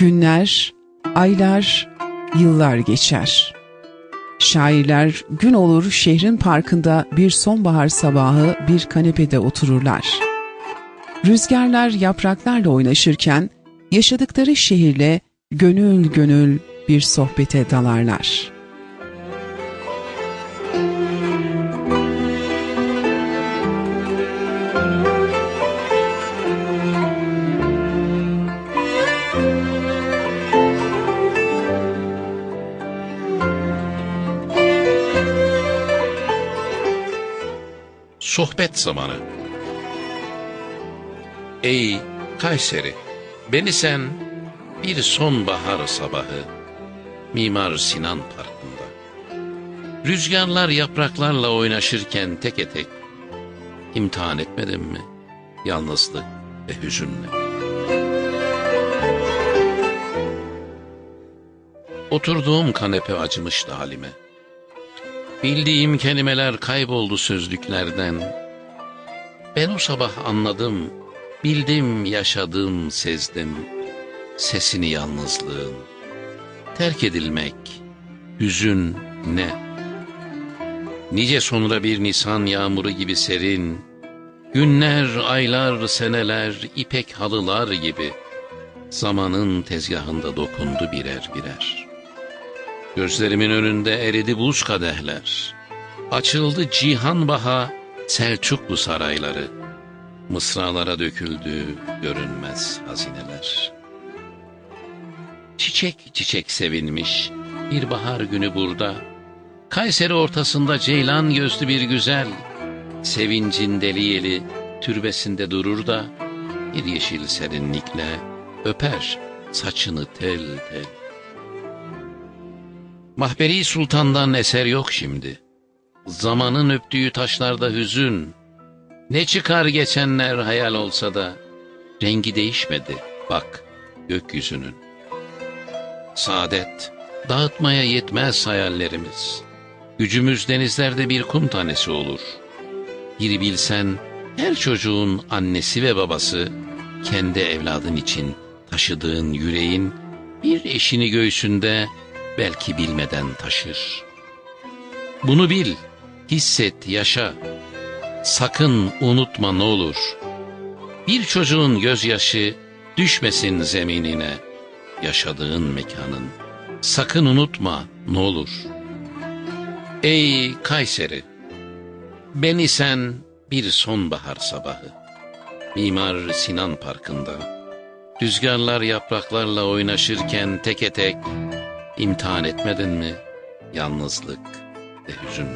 Günler, aylar, yıllar geçer. Şairler gün olur şehrin parkında bir sonbahar sabahı bir kanepede otururlar. Rüzgarlar yapraklarla oynaşırken yaşadıkları şehirle gönül gönül bir sohbete dalarlar. Sohbet zamanı. Ey Kayseri, beni sen bir sonbahar sabahı Mimar Sinan Parkı'nda. Rüzgarlar yapraklarla oynaşırken tek tek imtihan etmedin mi yalnızlık ve hüzünle? Oturduğum kanepe acımıştı halime. Bildiğim kelimeler kayboldu sözlüklerden. Ben o sabah anladım, bildim, yaşadım, sezdim. Sesini yalnızlığın. Terk edilmek, hüzün ne? Nice sonra bir nisan yağmuru gibi serin, Günler, aylar, seneler, ipek halılar gibi Zamanın tezgahında dokundu birer birer. Gözlerimin önünde eridi buz kadehler. Açıldı cihan baha Selçuklu sarayları. Mısralara döküldü görünmez hazineler. Çiçek çiçek sevinmiş bir bahar günü burada. Kayseri ortasında ceylan gözlü bir güzel. Sevincin deliyeli türbesinde durur da bir yeşil serinlikle öper saçını tel tel. Mahberi Sultan'dan eser yok şimdi. Zamanın öptüğü taşlarda hüzün. Ne çıkar geçenler hayal olsa da rengi değişmedi bak gökyüzünün. Saadet dağıtmaya yetmez hayallerimiz. Gücümüz denizlerde bir kum tanesi olur. Bir bilsen her çocuğun annesi ve babası kendi evladın için taşıdığın yüreğin bir eşini göğsünde belki bilmeden taşır. Bunu bil, hisset, yaşa. Sakın unutma ne olur. Bir çocuğun gözyaşı düşmesin zeminine, yaşadığın mekanın. Sakın unutma ne olur. Ey Kayseri, beni sen bir sonbahar sabahı, Mimar Sinan Parkı'nda, rüzgarlar yapraklarla oynaşırken teke tek, İmtihan etmedin mi yalnızlık ve hüzün?